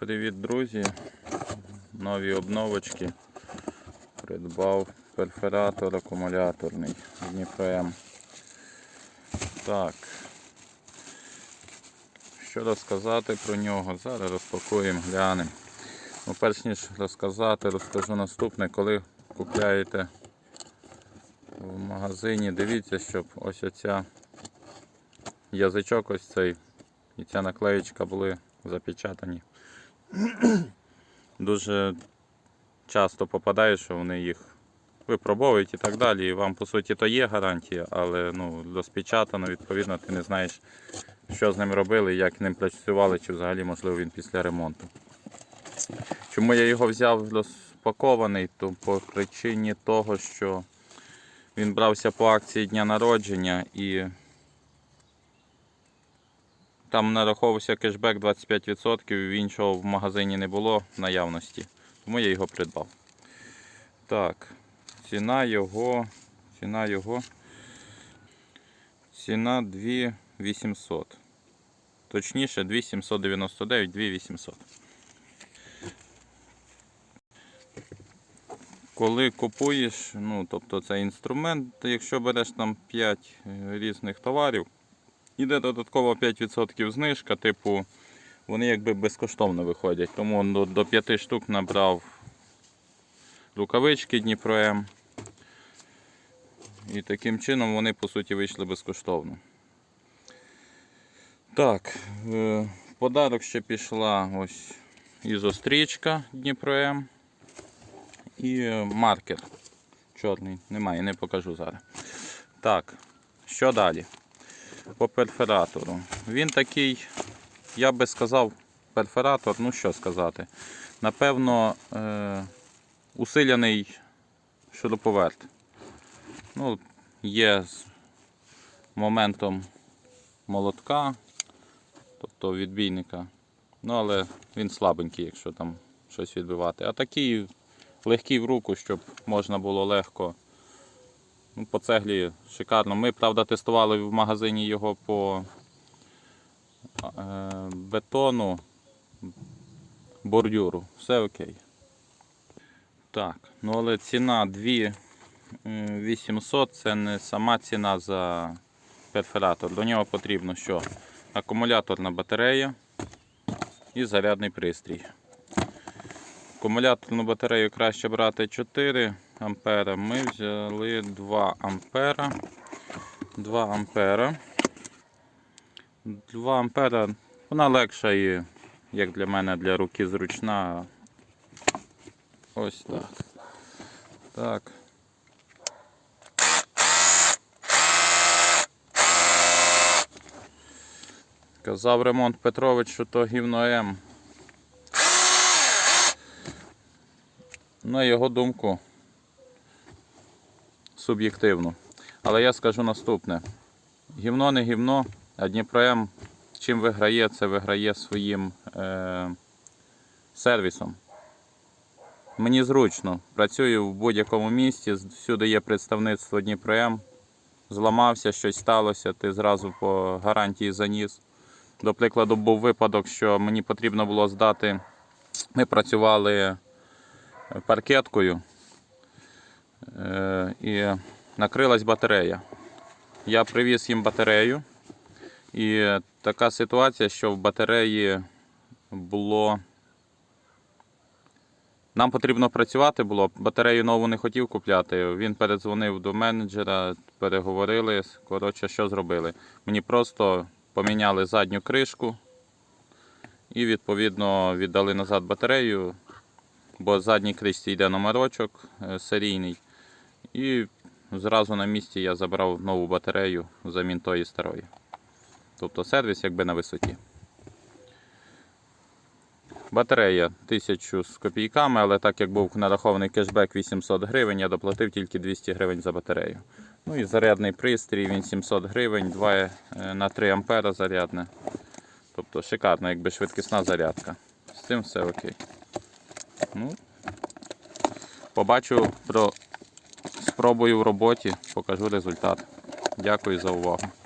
Привіт, друзі! Нові обновочки. Придбав перфоратор акумуляторний Дніпром. Так. Що розказати про нього? Зараз розпакуємо, глянемо. Ну, перш ніж розказати, розкажу наступне, коли купляєте в магазині, дивіться, щоб ось оця язичок ось цей і ця наклеєчка були запечатані. Дуже часто попадає, що вони їх випробовують і так далі. І вам, по суті, то є гарантія, але ну, розпечатано, відповідно, ти не знаєш, що з ним робили, як ним працювали, чи взагалі, можливо, він після ремонту. Чому я його взяв розпакований? То по причині того, що він брався по акції дня народження і там нараховувався кешбек 25%, і іншого в магазині не було в наявності, тому я його придбав. Так, ціна його, ціна його, ціна 2800. Точніше 2799, 2800. Коли купуєш, ну, тобто це інструмент, якщо береш там 5 різних товарів, Іде додатково 5% знижка, типу, вони якби безкоштовно виходять. Тому до, до 5 штук набрав рукавички Дніпро М. І таким чином вони по суті вийшли безкоштовно. Так, е, в подарок ще пішла ось ізострічка Дніпро М і е, маркер. Чорний, немає, не покажу зараз. Так, що далі? По перфоратору. Він такий, я би сказав, перфоратор, ну що сказати, напевно, е, усилений шуруповерт. Ну, Є з моментом молотка, тобто відбійника. Ну, але він слабенький, якщо там щось відбивати. А такий легкий в руку, щоб можна було легко. Ну, По цеглі шикарно. Ми, правда, тестували в магазині його по е, бетону, бордюру. Все окей. Так, ну але ціна 2800 це не сама ціна за перфоратор. До нього потрібно що? Акумуляторна батарея і зарядний пристрій. Акумуляторну батарею краще брати 4 ампера. Ми взяли 2 ампера. 2 ампера. 2 ампера. Вона легша і, як для мене, для руки зручна. Ось так. Так. Казав ремонт Петрович, що то гівно М. На його думку, суб'єктивно. Але я скажу наступне: гівно не гівно, а Дніпром чим виграє, це виграє своїм е- сервісом. Мені зручно, працюю в будь-якому місті, всюди є представництво Дніпром. Зламався, щось сталося, ти зразу по гарантії заніс. До прикладу, був випадок, що мені потрібно було здати. Ми працювали паркеткою і накрилась батарея. Я привіз їм батарею, і така ситуація, що в батареї було. Нам потрібно працювати було, батарею нову не хотів купляти. Він передзвонив до менеджера, переговорили. Коротше, що зробили? Мені просто поміняли задню кришку і відповідно віддали назад батарею бо задній кришці йде номерочок е, серійний. І зразу на місці я забрав нову батарею замін тої старої. Тобто сервіс якби на висоті. Батарея 1000 з копійками, але так як був нарахований кешбек 800 гривень, я доплатив тільки 200 гривень за батарею. Ну і зарядний пристрій, він 700 гривень, 2 е, на 3 ампера зарядне. Тобто шикарна, якби швидкісна зарядка. З цим все окей. Ну, Побачу про спробую в роботі, покажу результат. Дякую за увагу.